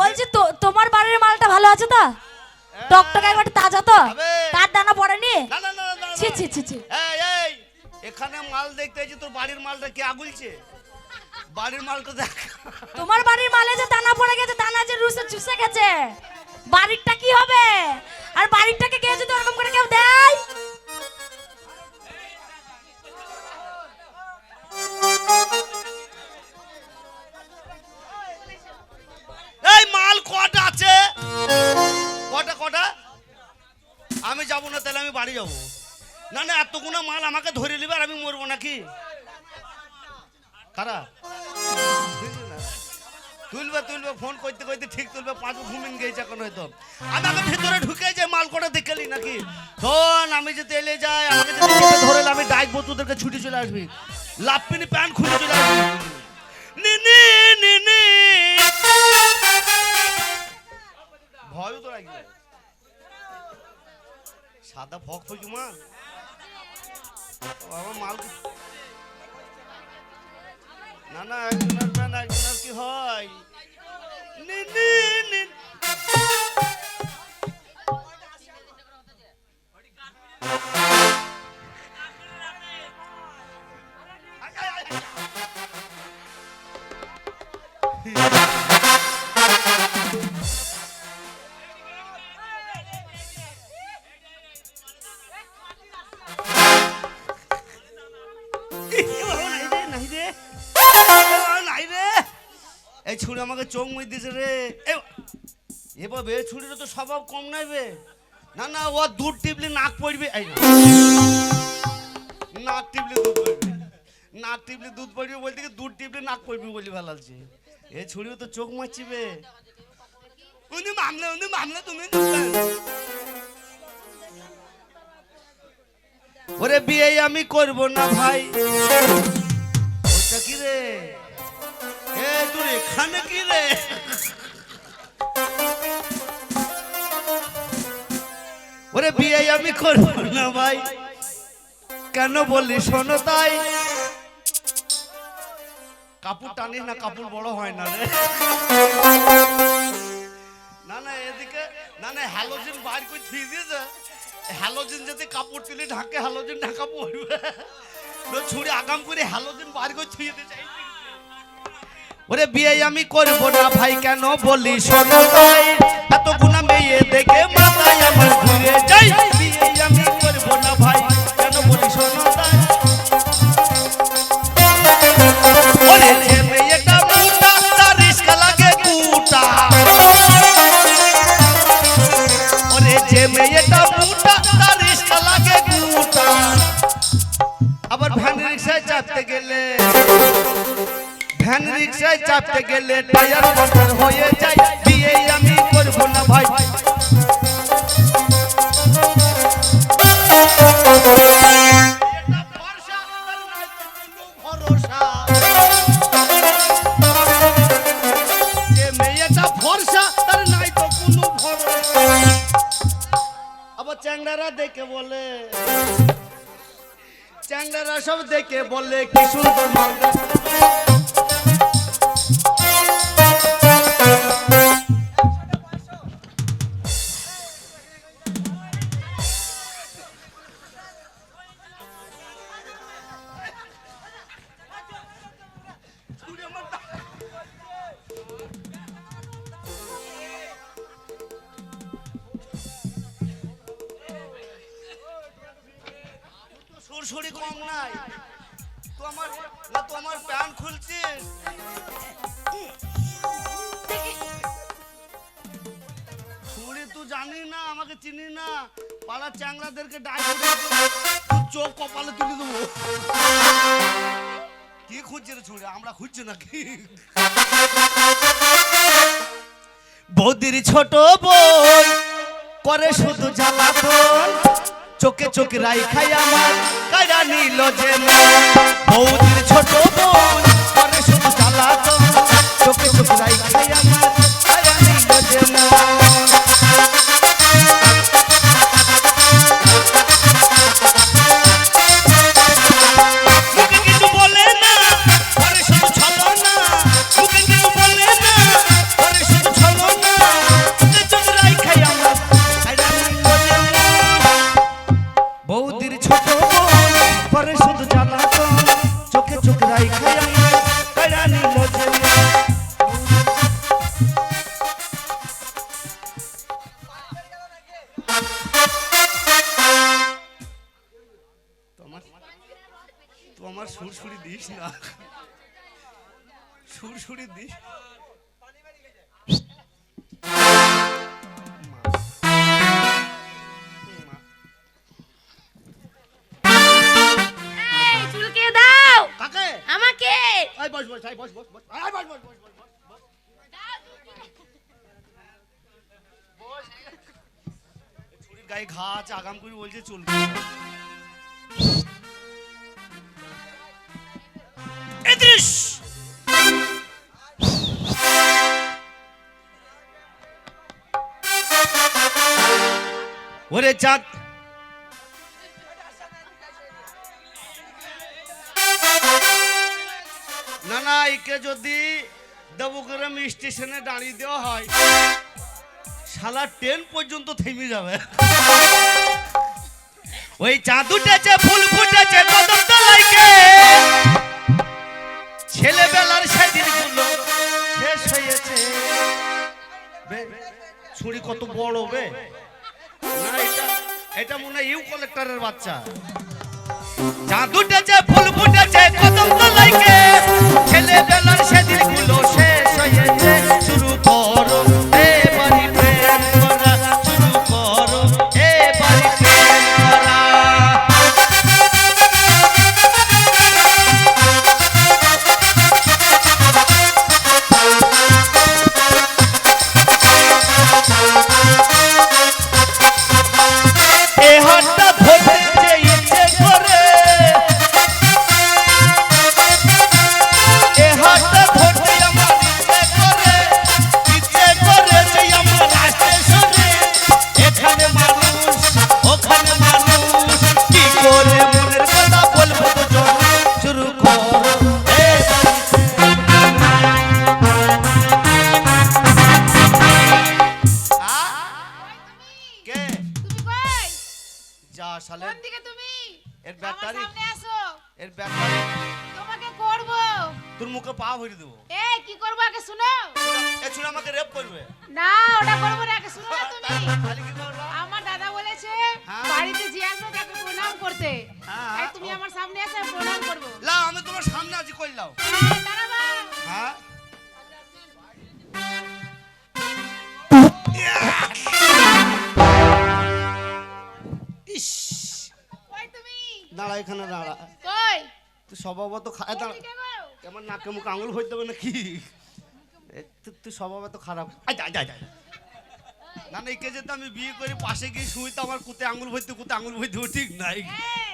বলছি তো তোমার বাড়ির মালটা ভালো আছে তো? টকটক একবার তাজা তো। তার দানা পড়েনি? না না না না, না ছি ছি ছি ছি। এই এই এখানে মাল দেখতে এসেছি তোর বাড়ির মালটা কে আগুলছে? বাড়ির মালটা দেখ। তোমার বাড়ির মালে যে দানা পড়ে গেছে দানা যে রুসে চুষে গেছে। বাড়িরটা কি হবে? আর বাড়িরটাকে কেউ যদি ওরকম করে কেউ দেয়? আমি যাব না, তাহলে আমি বাড়ি যাব। না না এতগুলো মাল আমাকে ধরে নিবে আর আমি মরবো নাকি? কারা? তুলবে তুলবে, ফোন করতে করতে ঠিক তুলবে, পাঁচ ঘুমিন গেছে এখন হয়তো। আমাকে ভিতরে ঢুকে যে মাল কটা দেখলি নাকি? শোন আমি যদি এলে যাই, আমাকে যদি ধরে আমি ডাকবো তোদেরকে ছুটি চলে আসবি। লাপ্পিনি প্যান্ট খুলে চলে আসবি। নিনি নিনি ভয়ও তো লাগবে। সাদা ফক ফকি মাল বাবা, মাল না না, একজনের প্যান্ট একজনের কি হয়? নি নি রে। এই ছুরি আমাকে চোখ মুই দিছে রে। এ- এভাবে ছুরির তো স্বভাব কম নাই বে। না না, ও দুধ টিপলে নাক পড়বে। এই নাক টিপলে দুধ পড়বে। নাক টিপলে দুধ পড়বে বলতে কি দুধ টিপলে নাক পড়বে বলে ভালালছে এ ছুরিও তো চোখ মারছিবে উনি মামলা উনি মামলা, তুমি ওরে বিয়ে আমি করব না ভাই। রে? এ তুই এখানে রে? ওরে বিয়ে আমি করব না ভাই। কেন বললি শোনো তাই? কাপড় টানিস না, কাপড় বড় হয় না রে। না না, এদিকে, না না হ্যালোজিন বাইর করে থুই দিয়েছে। হ্যালোজিন যদি কাপড় তুলে, ঢাকে হ্যালোজিন ঢাকা পড়বে। তো আগাম করে হ্যালোজেন বার করে ছুঁয়ে দিতে চাই। ওরে বিয়ে আমি করব না ভাই, কেন বলি শোনো এত গুণা মেয়ে দেখে মাথায় আমার ঘুরে যাই চাপতে গেলে টায়ার পাঞ্চার হয়ে যায়। বিয়ে আমি করব না ভাই। দেখে বলে, চ্যাংড়ারা সব দেখে বলে, কি সুন্দর মালদা সুরসুরি কম নাই। তো আমার না তো আমার প্যান্ট খুলছিস তুই জানি না আমাকে চিনি না। পাড়ার চ্যাংড়াদেরকে ডাক চোখ কপালে তুলে দেবো। কি খুঁজছে রে ছুরি আমরা খুঁজছি নাকি? বৌদির ছোট বোন করে শুধু জ্বালাতন চোখে চোখে রাই খাই আমার কারা নিল যে মন। বৌদির ছোট বোন সুরসুরি দিস এই চুলকে দাও। কাকে? আমাকে। বস বস বস বস বস বস বস বস বস বস। গায়ে ঘা আছে আগাম করে বলছে চলবে ওরে চাঁদ না না, একে যদি দেবগ্রাম স্টেশনে দাঁড়িয়ে দেওয়া হয়, শালা ট্রেন পর্যন্ত থেমে যাবে। ওই চাঁদ উঠেছে ফুল ফুটেছে ছেলেবেলার সেদিনগুলো শেষ হয়েছে। ছুরি কত বড় বে। না এটা মনে হয় ইউ কলেক্টরের বাচ্চা। চাঁদ উঠেছে ফুল ফুটেছে, কদম তলাইকে। ছেলেবেলার সেদিনগুলো শেষ হয়েছে শুরু করো। যা কোন দিকে তুমি? এর ব্যাটারি সামনে আসো। এর ব্যাটারি তোমাকে করব। তোর মুখে পা ভরে দেবো। এই কি করব আগে শুনো? এ ছুড়ে আমাকে রেপ করবে। না ওটা করব না আগে শুনো তুমি। তাহলে কি করব? আমার দাদা বলেছে হ্যাঁ। বাড়িতে যে আসবে তাকে প্রণাম করতে। হ্যাঁ। এই তুমি আমার সামনে এসে আমি প্রণাম করব। লা আমি তোমার সামনে আছি কইলাও দাঁড়াবা। হ্যাঁ? ইস দাঁড়া এখানে দাঁড়া। কই? তুই স্বভাবত খায় দাঁড়া। আমার নাকে মুখে আঙুল হইতে হবে নাকি? তুই স্বভাবত খারাপ। না না একে যেতে আমি বিয়ে করি পাশে গিয়ে শুই তো আমার কুতে আঙুল ভরতে কুতে আঙুল ভরতে ঠিক নাই। এই